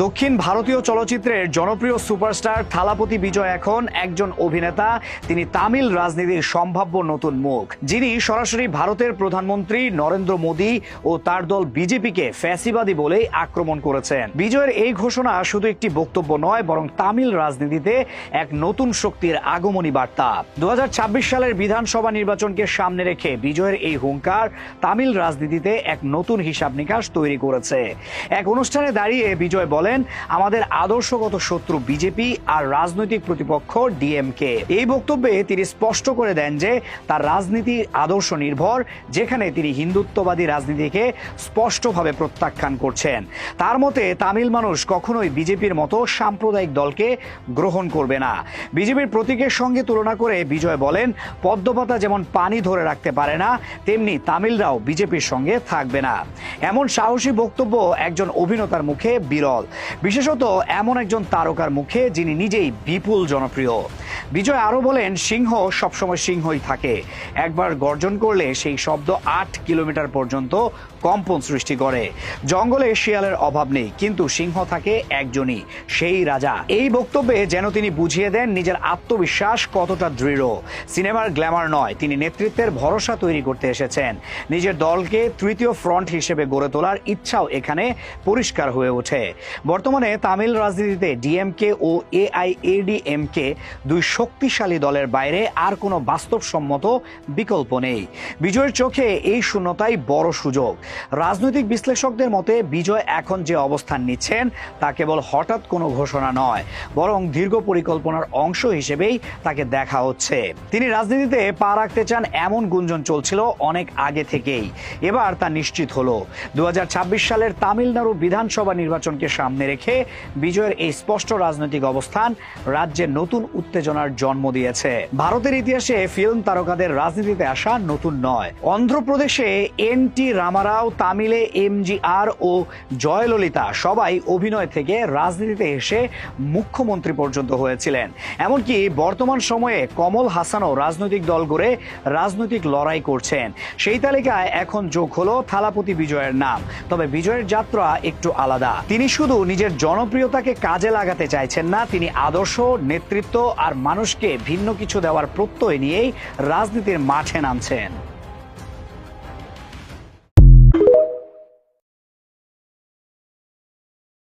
দক্ষিণ ভারতীয় চলচ্চিত্রের জনপ্রিয় সুপারস্টার থালাপতি বিজয় এখন একজন অভিনেতা। তিনি তামিল রাজনীতির সম্ভাব্য নতুন মুখ। যিনি সরাসরি ভারতের প্রধানমন্ত্রী নরেন্দ্র মোদী ও তার দল বিজেপিকে ফ্যাসিবাদী বলেই আক্রমণ করেছেন। বিজয়ের এই ঘোষণা শুধু একটি বক্তব্য নয়, বরং তামিল রাজনীতিতে এক নতুন শক্তির আগমনী বার্তা। দু হাজার ছাব্বিশ সালের বিধানসভা নির্বাচনকে সামনে রেখে বিজয়ের এই হুঙ্কার তামিল রাজনীতিতে এক নতুন হিসাব নিকাশ তৈরি করেছে। এক অনুষ্ঠানে দাঁড়িয়ে বিজয় বলেন, আমাদের আদর্শগত শত্রু বিজেপি আর রাজনৈতিক প্রতিপক্ষ ডিএমকে। এই বক্তব্যে তিনি স্পষ্ট করে দেন যে, তার রাজনীতি আদর্শ নির্ভর, যেখানে তিনি হিন্দুত্ববাদী রাজনীতিকে স্পষ্টভাবে প্রত্যাখ্যান করছেন। তার মতে, তামিল মানুষ কখনোই বিজেপির মতো সাম্প্রদায়িক দলকে গ্রহণ করবে না। বিজেপির প্রতীকের সঙ্গে তুলনা করে বিজয় বলেন, পদ্মপাতা যেমন পানি ধরে রাখতে পারে না, তেমনি তামিলরাও বিজেপির সঙ্গে থাকবে না। এমন সাহসী বক্তব্য একজন অভিনেতার মুখে বিরল। বিশেষত এমন একজন তারকার মুখে যিনি নিজেই বিপুল জনপ্রিয়। বিজয় আরও বলেন, সিংহ সবসময় সিংহই থাকে। একবার গর্জন করলে সেই শব্দ আট কিলোমিটার পর্যন্ত কম্পন সৃষ্টি করে। জঙ্গলে শিয়ালের অভাব নেই, কিন্তু সিংহ থাকে একজনই, সেই রাজা। এই বক্তব্যে যেন তিনি বুঝিয়ে দেন নিজের আত্মবিশ্বাস কতটা দৃঢ়। সিনেমার গ্ল্যামার নয়, তিনি নেতৃত্বের ভরসা তৈরি করতে এসেছেন। নিজের দলকে তৃতীয় ফ্রন্ট হিসেবে গড়ে তোলার ইচ্ছাও এখানে পরিষ্কার হয়ে ওঠে। বর্তমানে তামিল রাজনীতিতে ডিএমকে ও এআইএডিএমকে দুই শক্তিশালী দলের বাইরে আর কোনো বাস্তবসম্মত বিকল্প নেই। বিজয়ের চোখে এই শূন্যতাই বড় সুযোগ। রাজনৈতিক বিশ্লেষকদের মতে, বিজয় এখন যে অবস্থান নিচ্ছেন, তা কেবল হঠাৎ কোনো ঘোষণা নয়, বরং দীর্ঘ পরিকল্পনার অংশ হিসেবেই তাকে দেখা হচ্ছে। তিনি রাজনীতিতে পা রাখতে চান এমন গুঞ্জন চলছিল অনেক আগে থেকেই। এবার তা নিশ্চিত হলো। দু হাজার ছাব্বিশ সালের তামিলনাড়ু বিধানসভা নির্বাচনকে সামনে রেখে বিজয়ের এই স্পষ্ট রাজনৈতিক অবস্থান রাজ্যে নতুন উত্তেজনার জন্ম দিয়েছে। ভারতের ইতিহাসে ফিল্ম তারকাদের রাজনীতিতে আসা নতুন নয়। অন্ধ্রপ্রদেশে এন টি রামারাও, তামিলে এমজিআর ও জয়ললিতা সবাই অভিনয় থেকে রাজনীতিতে এসে মুখ্যমন্ত্রী পর্যন্ত হয়েছিলেন। এমনকি বর্তমান সময়ে কমল হাসানও রাজনৈতিক দল গড়ে রাজনৈতিক লড়াই করছেন। সেই তালিকায় এখন যোগ হলো থালাপতি বিজয়ের নাম। তবে বিজয়ের যাত্রা একটু আলাদা। তিনি শুধু নিজের জনপ্রিয়তাকে কাজে লাগাতে চাইছেন না, তিনি আদর্শ, নেতৃত্ব আর মানুষকে ভিন্ন কিছু দেওয়ার প্রত্যয় নিয়েই রাজনীতির মাঠে নামছেন।